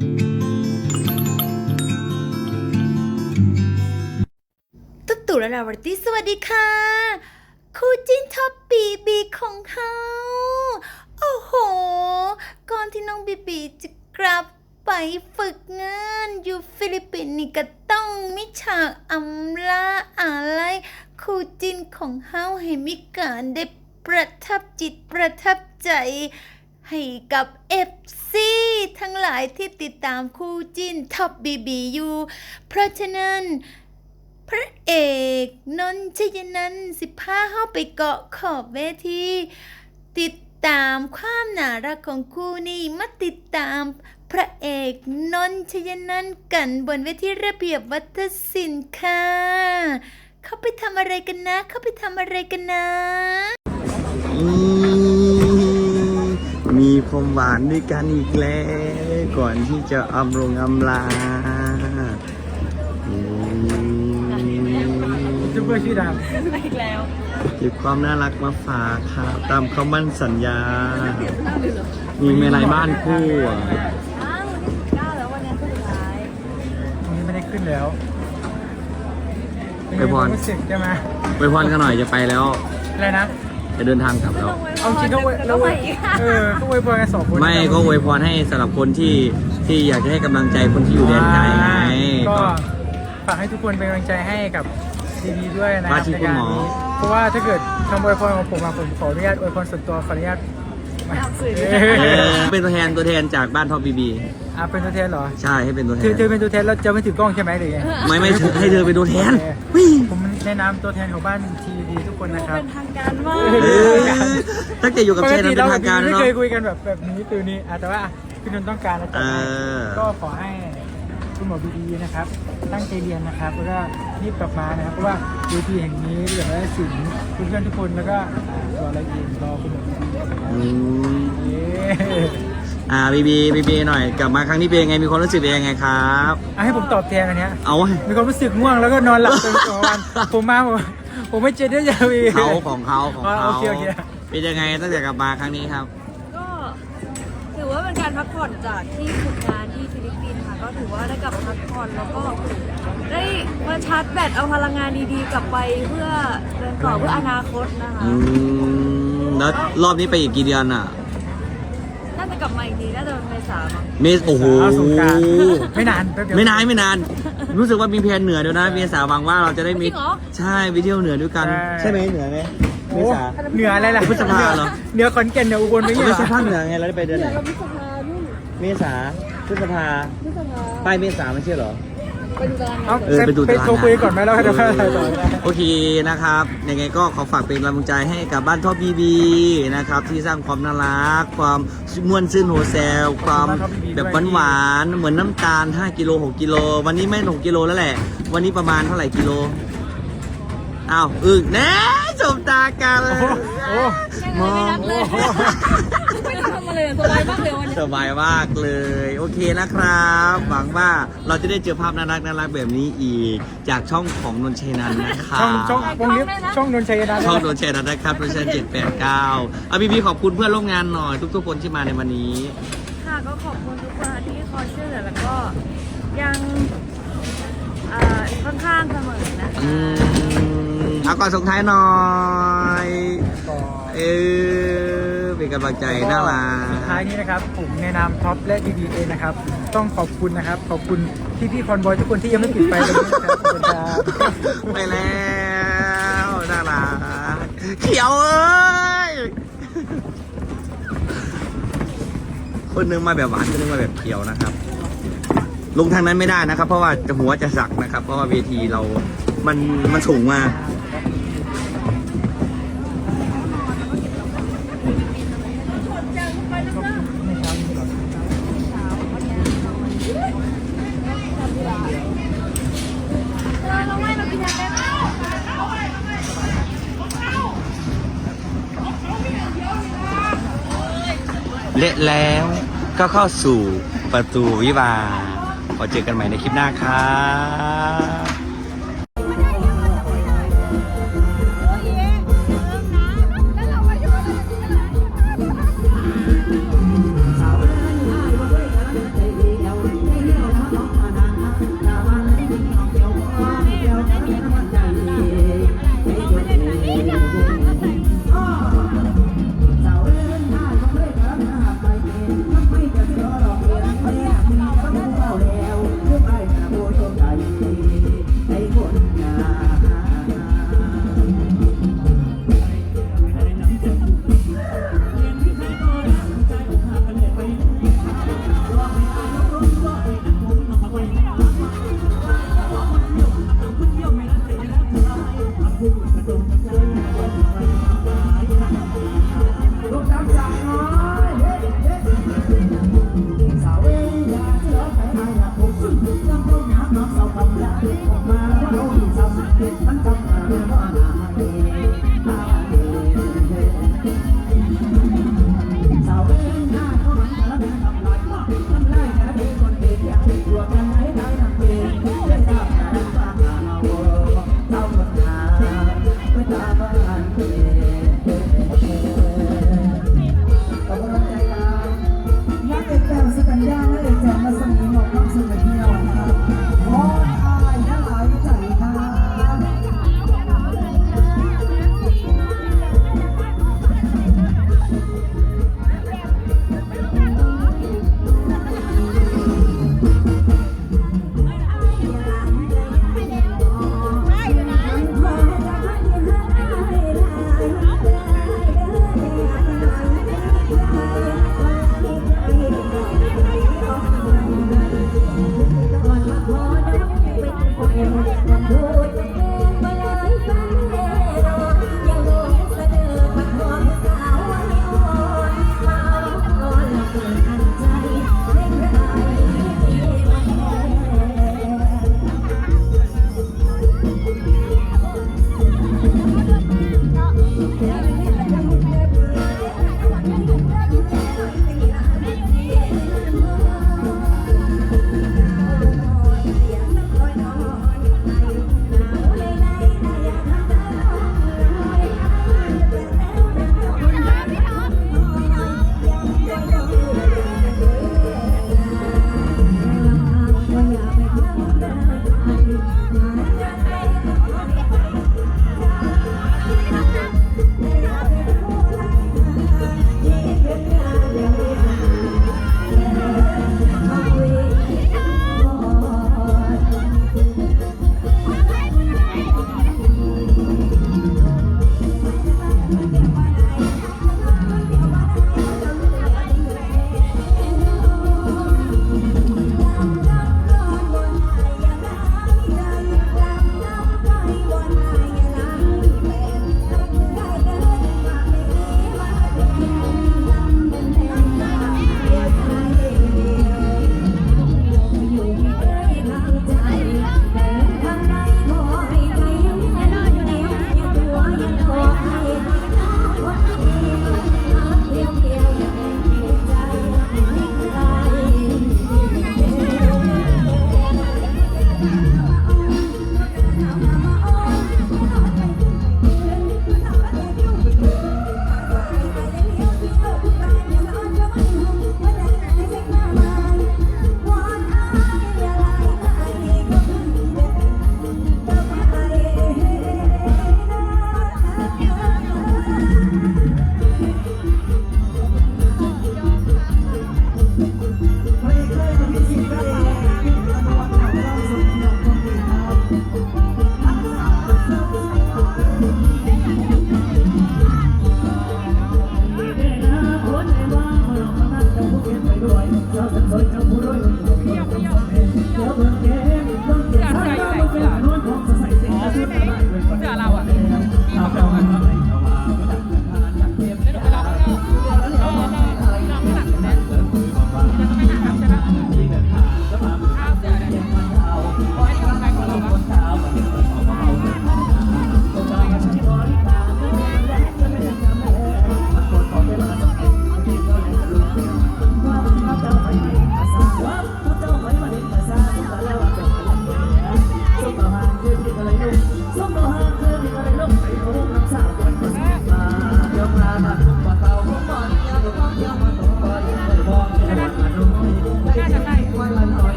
ตุ๊ตุระดาวตีสวัสดีค่ะ คู่จิ้นท็อปบีบีของเขาโอ้โห ก่อนที่น้องบีบีจะกลับไปฝึกงานอยู่ฟิลิปปินส์นี่ก็ต้องมิฉากอำลาอะไรคู่จิ้นของเฮาให้มีการได้ประทับจิตประทับใจ ให้กับ FC ทั้งหลายที่ติดตามคู่จิ้นท็อปบีบีอยู่เพราะฉะนั้นพระเอกนนชยนันสิบห้าเข้าไปเกาะขอบเวทีติดตามความน่ารักของคู่นี้มาติดตามพระเอกนนชยนันกันบนเวทีระเบียบวัฒนศิลป์ค่ะ เขาไปทำอะไรกันนะ เขาไปทำอะไรกันนะ มีความหวานด้วยกันอีกแล้ว ก่อนที่จะอำลงอำลาอืมยูทูบเบอร์ชื่อดังเก็บความน่ารักมาฝากครับตามคำมั่นสัญญา มีเมลัยบ้านคู่อะวันนี้ไม่ได้ขึ้นแล้วไปพรรู้สึกใช่ไหมไปพรกันหน่อยจะไปแล้วอะไรนะ จะเดินทางกลับแล้ว เอาจริงก็อวยแล้วอวยเออก็อวยพรกันสองคนไม่ก็อวยพรให้สำหรับคนที่ที่อยากจะให้กำลังใจคนที่อยู่แดนไกลไงก็ก็ ฝากให้ทุกคนเป็นกำลังใจให้กับดีดีด้วยนะคว่ารับที่ในคุณการหมอ นี้เพราะว่าถ้าเกิดคำอวยพรของผมอะผมขออนุญาตอวยพรส่วนตัวขออนุญาตไม่เออเป็นตัวแทนตัวแทนจากบ้านท็อปบีบีอะเป็นตัวแทนเหรอใช่ให้เป็นตัวแทเธอนเธอเป็นตัวแทนแล้วจะไม่ถือกล้องใช่ไหมหรือไง ไม่ไม่ให้เธอเป็นตัวแทนโอเคผมแนะนำตัวแทนของบ้านทีดีทุกค นนะครับเป็นทางการมากเออถ้าเกิดอยู่กับปเชกนนั้นติเป็เรานทางการไม่เนาะเคยคุยกันแบบแบบนี้ตัวนี้อะแต่ว่าพี่นนท์ต้องการแล้วจัดให้เออก็ขอให้คุณหมอดีๆนะครับ ตั้งใจเรียนนะครับแล้วก็รีบกลับมานะครับเพราะว่าเวทีแห่งนี้เรื่องและศิลป์เพื่อนๆทุกคนแล้วก็อ่ารออะไรอีกรอคุณหมอดีๆนะครับอืมเย้อ่าบีบีบีบีหน่อยกลับมาครั้งนี้เป็นยังไงมีความรู้สึกเป็นยังไงครับอะให้ผมตอบแทนอันเนี้ยเอามีความรู้สึกง่วงแล้วก็นอนหลับจนสองวันผมมาผม ผมไม่เจอได้ยาวอีกเขาของเขาของอ๋อเขาโอเคโอเค เป็นยังไงตั้งแต่กลับมาครั้งนี้ครับ ก็ถือว่าเป็นการพักผ่อนจากที่ฝึกงานที่ฟิลิปปินส์ค่ะ ก็ถือว่าได้กลับมาพักผ่อนแล้วก็ได้มาชาร์จแบตเอาพลังงานดีๆ กลับไปเพื่อเดินต่อเพื่ออนาคตนะคะ อืม แล้วรอบนี้ไปอีกกี่เดือนอะ น่าจะกลับมาอีกทีน่าจะเป็นเมษามั้งเมษโอ้โหเอาสงกรานต์ไม่นานแป๊บเดียว ไม่นานไม่นาน รู้สึกว่ามีแพลนเหนือเดี๋ยวนะเมษาหวังว่าเราจะได้มีจริงเหรอ ใช่ไปเที่ยวเหนือด้วยกัน ใช่ไหมเหนือไหมเมโอ้ษา เหนืออะไรล่ะพฤษภาเหรอ เหนือขอนแก่นเหนืออุบลไม่ไม่ใช่ใช่เหรอภาคเหนือไงเราได้ไปเดือนไหนเมษาพฤษภาปลายเมษาไม่ใช่เหรอ เอาเออไปดูไปตาราง โทรคุยก่อนไหมแล้วค่อยจะค่อยอะไรต่อโอเคนะครับยังไงก็ขอฝากเป็นกำลังใจให้กับบ้านท็อปบีบีนะครับที่สร้างความน่ารัก ความม่วนซื่นโฮแซล ความแบบหวานๆเหมือนน้ำตาล 5 กิโล 6 กิโล วันนี้ไม่ 6 กิโลแล้วแหละ วันนี้ประมาณเท่าไหร่กิโล อ้าวอึกแน่สบตากันโอ้โหโอ้มองไม่ต้องทำอะไรเลยสบายมากเลยวันนี้สบายมากเลย โอเคนะครับ หวังว่าเราจะได้เจอภาพน่ารักน่ารักแบบนี้อีก จากช่องของนนท์ชัยนันท์นะคะช่องช่องวงเล็บช่องนนชัยนาช่องโดนแชร์นะครับโดนแชร์เจ็ดแปดเก้าอาบีบีขอบคุณเพื่อนร่วมงานหน่อย ทุกๆคนที่มาในวันนี้ ค่ะก็ขอบคุณทุกคนที่คอยช่วยเหลือแล้วก็ยังเอ่อข้างๆเสมอนะคะอืม เอาก่อนส่งท้ายหน่อยต่อเออเป็นกำลังใจน่ารัก สุดท้ายนี้นะครับผมในนามท็อปและดีดีเอนะครับ ต้องขอบคุณนะครับ ขอบคุณพี่พี่ๆคอนบอยทุกคนที่ยังไม่ปิดไฟตรงนี้นะครับขอบคุณครับไปแล้วน่ารักเขียวเอ้ย คนหนึงมาแบบหวานคนหนึงมาแบบเขียวนะครับ ลงทางนั้นไม่ได้นะครับ เพราะว่าจะหัวจะสักนะครับ เพราะว่าเวทีเรา มันมันสูงมาก เละแล้วก็เข้าสู่ประตูวิวาขอเจอกันใหม่ในคลิปหน้าครับ ลูกน้ำจากน้อเฮ้เฮ้สาวเอ๋ยอยากเจอใครอยากพบซึ่งน้ำต้น้ำนาวกำลัง